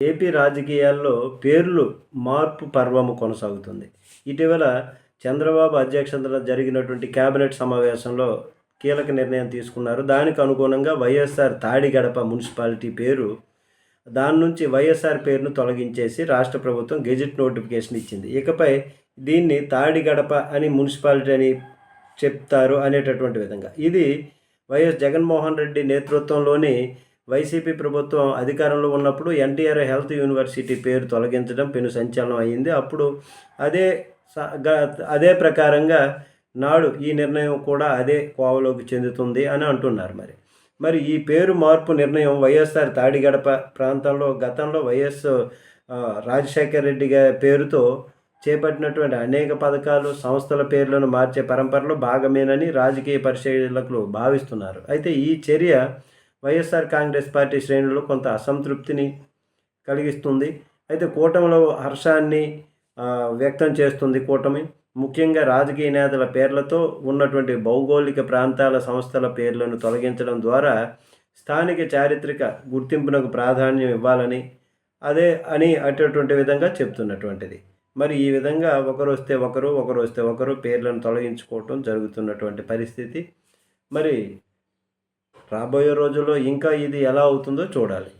AP రాజకీయాల్లో పేర్లు మార్పు పర్వము కొనసాగుతుంది. ఇటీవల చంద్రబాబు అధ్యక్షతన జరిగినటువంటి కేబినెట్ సమావేశంలో కీలక నిర్ణయం తీసుకున్నారు. దానికి అనుగుణంగా వైఎస్ఆర్ తాడిగడప మున్సిపాలిటీ పేరు దాని నుంచి వైఎస్ఆర్ పేరును తొలగించేసి రాష్ట్ర ప్రభుత్వం గెజిట్ నోటిఫికేషన్ ఇచ్చింది. ఇకపై దీన్ని తాడిగడప అని మున్సిపాలిటీ అని చెప్తారు అనేటటువంటి విధంగా. ఇది వైఎస్ జగన్మోహన్ రెడ్డి నేతృత్వంలోని వైసీపీ ప్రభుత్వం అధికారంలో ఉన్నప్పుడు ఎన్టీఆర్ హెల్త్ యూనివర్సిటీ పేరు తొలగించడం పెను సంచలనం అయ్యింది. అప్పుడు అదే స- గ- అదే ప్రకారంగా నాడు ఈ నిర్ణయం కూడా అదే కోవలోకి చెందుతుంది అని అంటున్నారు మరి. మరి ఈ పేరు మార్పు నిర్ణయం వైఎస్ఆర్ తాడిగడప ప్రాంతంలో గతంలో వైఎస్ రాజశేఖర రెడ్డి గారి పేరుతో చేపట్టినటువంటి అనేక పథకాలు సంస్థల పేర్లను మార్చే పరంపరలో భాగమేనని రాజకీయ పరిశీలకులు భావిస్తున్నారు. అయితే ఈ చర్య వైఎస్ఆర్ కాంగ్రెస్ పార్టీ శ్రేణులు కొంత అసంతృప్తిని కలిగిస్తుంది. అయితే కూటమిలో హర్షాన్ని వ్యక్తం చేస్తుంది కూటమి. ముఖ్యంగా రాజకీయ నేతల పేర్లతో ఉన్నటువంటి భౌగోళిక ప్రాంతాల సంస్థల పేర్లను తొలగించడం ద్వారా స్థానిక చారిత్రక గుర్తింపునకు ప్రాధాన్యం ఇవ్వాలని అదే అని అటువంటి విధంగా చెప్తున్నటువంటిది. మరి ఈ విధంగా ఒకరు వస్తే ఒకరు ఒకరు వస్తే ఒకరు పేర్లను తొలగించుకోవటం జరుగుతున్నటువంటి పరిస్థితి. మరి రాబోయే రోజుల్లో ఇంకా ఇది ఎలా అవుతుందో చూడాలి.